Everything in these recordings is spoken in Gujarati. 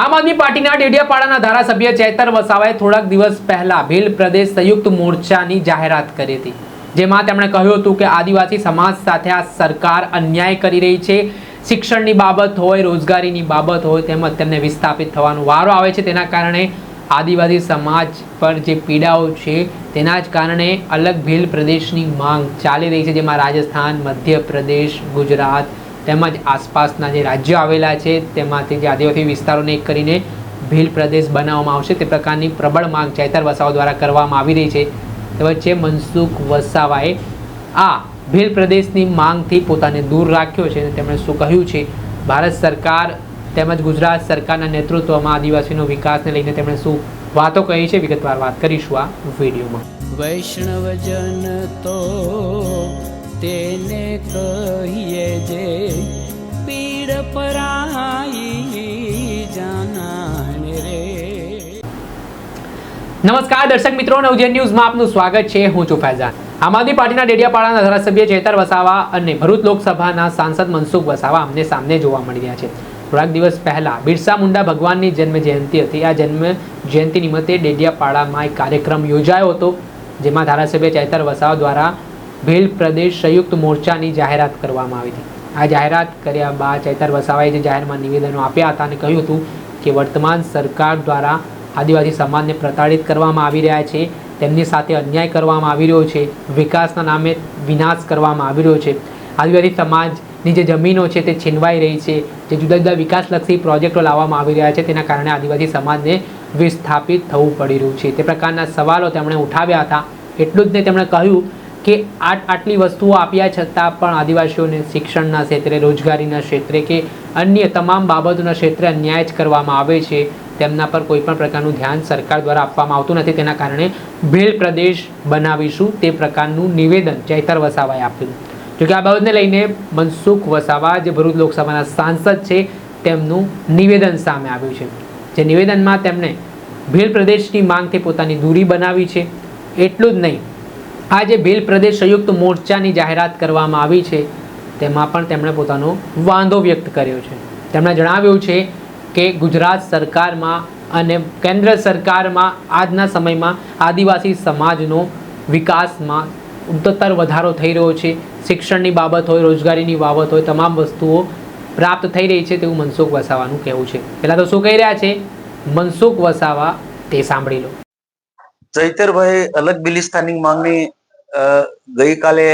આમ આદમી પાર્ટીના ડેડિયાપાડાના ધારાસભ્ય ચેતર વસાવાએ થોડાક દિવસ પહેલા ભીલ પ્રદેશ સંયુક્ત મોરચાની જાહેરાત કરી હતી, જેમાં તેમણે કહ્યું હતું કે આદિવાસી સમાજ સાથે આ સરકાર અન્યાય કરી રહી છે, શિક્ષણની બાબત હોય, રોજગારીની બાબત હોય, તેમજ તેમને વિસ્થાપિત થવાનો વારો આવે છે. તેના કારણે આદિવાસી સમાજ પર જે પીડાઓ છે, તેના જ કારણે અલગ ભીલ પ્રદેશની માંગ ચાલી રહી છે, જેમાં રાજસ્થાન, મધ્યપ્રદેશ, ગુજરાત તેમજ આસપાસના જે રાજ્યો આવેલા છે, તેમાંથી જે આદિવાસી વિસ્તારોને એક કરીને ભીલ પ્રદેશ બનાવવામાં આવશે. તે પ્રકારની પ્રબળ માંગ ચૈતર વસાવા દ્વારા કરવામાં આવી રહી છે. તે વચ્ચે મનસુખ વસાવાએ આ ભીલ પ્રદેશની માંગથી પોતાને દૂર રાખ્યો છે અને તેમણે શું કહ્યું છે? ભારત સરકાર તેમજ ગુજરાત સરકારના નેતૃત્વમાં આદિવાસીનો વિકાસને લઈને તેમણે શું વાતો કહી છે? વિગતવાર વાત કરીશું આ વિડીયોમાં. વૈષ્ણવજન તો તેને કહીએ જે પીડ પરાઈ જાનાને રે. નમસ્કાર, દર્શક મિત્રો નવજન ન્યૂઝમાં આપનું સ્વાગત છે. હું છું ફૈઝાન. આમ આદમી પાર્ટીના ડેડિયાપાડાના ધારાસભ્ય ચેતર વસાવા અને ભરૂચ લોકસભાના સાંસદ મનસુખ વસાવા અમને સામને જોવા મળી રહ્યા છે. થોડાક દિવસ પહેલા બિરસા મુંડા ભગવાનની જન્મ જયંતિ હતી. આ જન્મ જયંતિ નિમિત્તે ડેડિયાપાડામાં એક કાર્યક્રમ યોજાયો હતો, જેમાં ધારાસભ્ય ચેતર વસાવા દ્વારા ભીલ પ્રદેશ સંયુક્ત મોરચાની જાહેરાત કરવામાં આવી હતી. આ જાહેરાત કર્યા બાદ ચૈતર વસાવાએ જે જાહેરમાં નિવેદનો આપ્યા હતા અને કહ્યું હતું કે વર્તમાન સરકાર દ્વારા આદિવાસી સમાજને પ્રતાડિત કરવામાં આવી રહ્યા છે, તેમની સાથે અન્યાય કરવામાં આવી રહ્યો છે, વિકાસના નામે વિનાશ કરવામાં આવી રહ્યો છે. આદિવાસી સમાજની જે જમીનો છે તે છીનવાઈ રહી છે, જે જુદા જુદા વિકાસલક્ષી પ્રોજેક્ટો લાવવામાં આવી રહ્યા છે, તેના કારણે આદિવાસી સમાજને વિસ્થાપિત થવું પડી રહ્યું છે. તે પ્રકારના સવાલો તેમણે ઉઠાવ્યા હતા. એટલું જ નહીં, તેમણે કહ્યું કે આટ આટલી વસ્તુઓ આપ્યા છતાં પણ આદિવાસીઓને શિક્ષણના ક્ષેત્રે, રોજગારીના ક્ષેત્રે કે અન્ય તમામ બાબતોના ક્ષેત્રે અન્યાય જ કરવામાં આવે છે, તેમના પર કોઈ પણ પ્રકારનું ધ્યાન સરકાર દ્વારા આપવામાં આવતું નથી. તેના કારણે ભેલ પ્રદેશ બનાવીશું તે પ્રકારનું નિવેદન ચૈતર વસાવાએ આપ્યું. જોકે આ બાબતને લઈને મનસુખ વસાવા, જે ભરૂચ લોકસભાના સાંસદ છે, તેમનું નિવેદન સામે આવ્યું છે. જે નિવેદનમાં તેમણે ભીલ પ્રદેશની માંગથી પોતાની દૂરી બનાવી છે. એટલું જ નહીં આ જે ભીલ પ્રદેશ સંયુક્ત મોરચાની જાહેરાત કરવામાં આવી છે. તેમાં પણ તેમણે પોતાનો વાંધો વ્યક્ત કર્યો છે. તેમણે જણાવ્યું છે કે ગુજરાત સરકારમાં અને કેન્દ્ર સરકારમાં આજના સમયમાં આદિવાસી સમાજનો વિકાસમાં ઉત્તર વધારો થઈ રહ્યો છે. શિક્ષણની બાબત હોય, રોજગારીની બાબત હોય, તમામ વસ્તુઓ પ્રાપ્ત થઈ રહી છે તેવું મનસુખ વસાવાનું કહેવું છે. પહેલાં તો શું કહી રહ્યા છે? મનસુખ વસાવા, તે સાંભળી લો. જૈતરભાઈ અલગ બિલિસ્તાનની માંગણી ગઈકાલે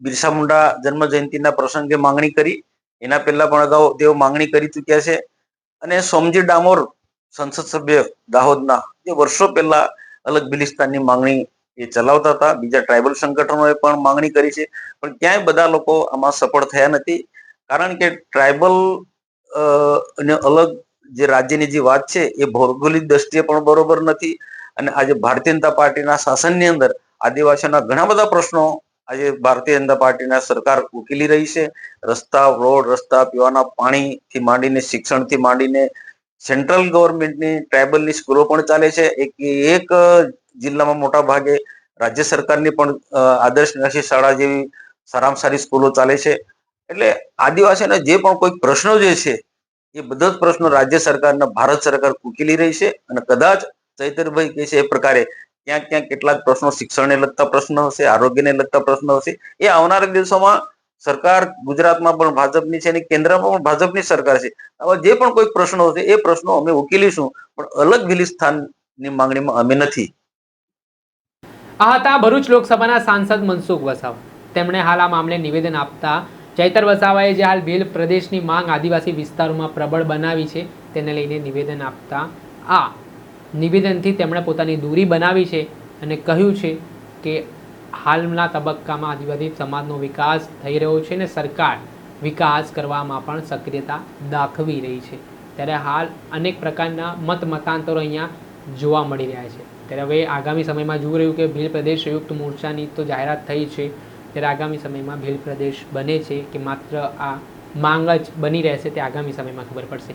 બિરસા મુંડા જન્મ જયંતિના પ્રસંગે માંગણી કરી. એના પહેલા પણ અગાઉ તેઓ માંગણી કરી ચૂક્યા છે. અને સોમજી ડામોર સંસદ સભ્ય દાહોદના જે વર્ષો પહેલા અલગ બિલિસ્તાનની માંગણી એ ચલાવતા હતા. બીજા ટ્રાઇબલ સંગઠનોએ પણ માંગણી કરી છે. પણ ક્યાંય બધા લોકો આમાં સફળ થયા નથી. કારણ કે ટ્રાઇબલ અને અલગ જે રાજ્યની જે વાત છે એ ભૌગોલિક દ્રષ્ટિએ પણ બરોબર નથી. અને આજે ભારતીય જનતા પાર્ટીના શાસનની અંદર આદિવાસીઓના ઘણા બધા પ્રશ્નો આજે ભારતીય જનતા પાર્ટીના સરકાર ઉકેલી રહી છે. રસ્તા, રોડ, રસ્તા, પીવાના પાણીથી માંડીને, શિક્ષણથી માંડીને, સેન્ટ્રલ ગવર્મેન્ટની ટ્રાઇબલની સ્કૂલો પણ ચાલે છે. એક એક જિલ્લામાં મોટા ભાગે રાજ્ય સરકારની પણ આદર્શ નિવાસી શાળા જેવી સારામાં સારી સ્કૂલો ચાલે છે. એટલે આદિવાસીઓના જે પણ કોઈ પ્રશ્નો જે છે, એ બધા જ પ્રશ્નો રાજ્ય સરકારના, ભારત સરકાર ઉકેલી રહી છે. અને કદાચ ચૈતરભાઈ કહે છે એ પ્રકારે ક્યાંક ક્યાંક કેટલાક પ્રશ્નો શિક્ષણને લગતા પ્રશ્નો હશે, આરોગ્યને લગતા પ્રશ્નો હશે. એ આવનારા દિવસોમાં સરકાર ગુજરાતમાં પણ ભાજપની છે અને કેન્દ્રમાં પણ ભાજપની સરકાર છે. આવા જે પણ કોઈ પ્રશ્નો હશે, એ પ્રશ્નો અમે ઉકેલીશું, પણ અલગ ગિલિસ્તાનની માંગણીમાં અમે નથી. આ હતા ભરૂચ લોકસભાના સાંસદ મનસુખ વસાવ. તેમણે હાલ આ મામલે નિવેદન આપતા ચૈતર વસાવાએ જે હાલ ભીલ પ્રદેશની માંગ આદિવાસી વિસ્તારોમાં પ્રબળ બનાવી છે, તેને લઈને નિવેદન આપતા આ નિવેદનથી તેમણે પોતાની દૂરી બનાવી છે અને કહ્યું છે કે હાલના તબક્કામાં આદિવાસી સમાજનો વિકાસ થઈ રહ્યો છે અને સરકાર વિકાસ કરવામાં પણ સક્રિયતા દાખવી રહી છે. ત્યારે હાલ અનેક પ્રકારના મત મતાંતરો અહીંયા જોવા મળી રહ્યા છે. ત્યારે હવે આગામી સમયમાં જોઈ રહ્યું કે ભીલ પ્રદેશ સંયુક્ત મોરચાની તો જાહેરાત થઈ છે. ત્યારે આગામી સમયમાં ભીલ પ્રદેશ બને છે કે માત્ર આ માંગ જ બની રહેશે તે આગામી સમયમાં ખબર પડશે.